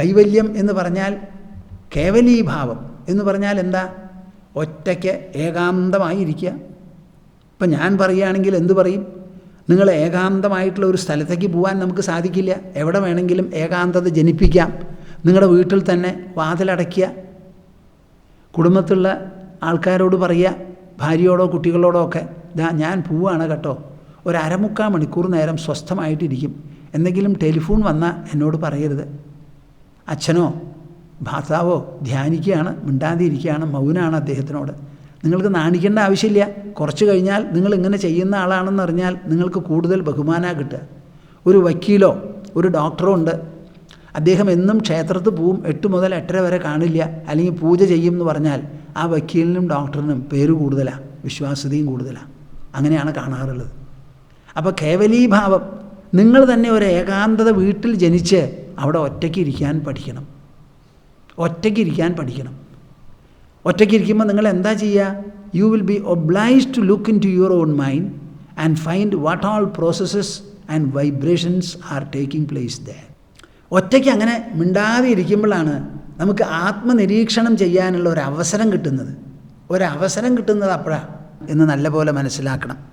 കൈവല്യം എന്ന് പറഞ്ഞാൽ കേവലീഭാവം. എന്ന് പറഞ്ഞാൽ എന്താ? ഒറ്റയ്ക്ക് ഏകാന്തമായിരിക്കുക. ഇപ്പം ഞാൻ പറയുകയാണെങ്കിൽ എന്ത് പറയും? നിങ്ങൾ ഏകാന്തമായിട്ടുള്ള ഒരു സ്ഥലത്തേക്ക് പോകാൻ നമുക്ക് സാധിക്കില്ല. എവിടെ വേണമെങ്കിലും ഏകാന്തത ജനിപ്പിക്കാം. നിങ്ങളുടെ വീട്ടിൽ തന്നെ വാതിലടയ്ക്കുക. കുടുംബത്തിലുള്ള ആൾക്കാരോട് പറയുക ഭാര്യയോടോ കുട്ടികളോടോ ഒക്കെ ദാ ഞാൻ പോവുകയാണ് കേട്ടോ. ഒരു അരമുക്കാൽ മണിക്കൂർ നേരം സ്വസ്ഥമായിട്ടിരിക്കും. എന്തെങ്കിലും ടെലിഫോൺ വന്നാൽ എന്നോട് പറയരുത്. അച്ഛനോ ഭർത്താവോ ധ്യാനിക്കുകയാണ് മിണ്ടാതിരിക്കുകയാണ് മൗനാണ് അദ്ദേഹത്തിനോട്. നിങ്ങൾക്ക് നാണിക്കേണ്ട ആവശ്യമില്ല. കുറച്ച് കഴിഞ്ഞാൽ നിങ്ങൾ ഇങ്ങനെ ചെയ്യുന്ന ആളാണെന്ന് അറിഞ്ഞാൽ നിങ്ങൾക്ക് കൂടുതൽ ബഹുമാന കിട്ടുക. ഒരു വക്കീലോ ഒരു ഡോക്ടറോ ഉണ്ട്. അദ്ദേഹം എന്നും ക്ഷേത്രത്തിൽ പോവും എട്ട് മുതൽ എട്ടര വരെ കാണില്ല. അല്ലെങ്കിൽ പൂജ ചെയ്യും എന്ന് പറഞ്ഞാൽ ആ വക്കീലിനും ഡോക്ടറിനും പേര് കൂടുതലാണ് വിശ്വാസ്യതയും കൂടുതലാണ് അങ്ങനെയാണ് കാണാറുള്ളത്. അപ്പോൾ കേവലീഭാവം നിങ്ങൾ തന്നെ ഒരു ഏകാന്തത വീട്ടിൽ ജനിച്ച് അവിടെ ഒറ്റയ്ക്ക് ഇരിക്കാൻ പഠിക്കണം. ഒറ്റയ്ക്ക് ഇരിക്കാൻ പഠിക്കണം. ഒറ്റയ്ക്ക് ഇരിക്കുമ്പോൾ നിങ്ങൾ എന്താ ചെയ്യുക you will be obliged to look into your own mind and find what all processes and vibrations are taking place the ഒറ്റയ്ക്ക് അങ്ങനെ മിണ്ടാതെ ഇരിക്കുമ്പോഴാണ് നമുക്ക് ആത്മനിരീക്ഷണം ചെയ്യാനുള്ള ഒരു അവസരം കിട്ടുന്നത്. ഒരവസരം കിട്ടുന്നത് അപ്പോഴാണ് എന്ന് നല്ലപോലെ മനസ്സിലാക്കണം.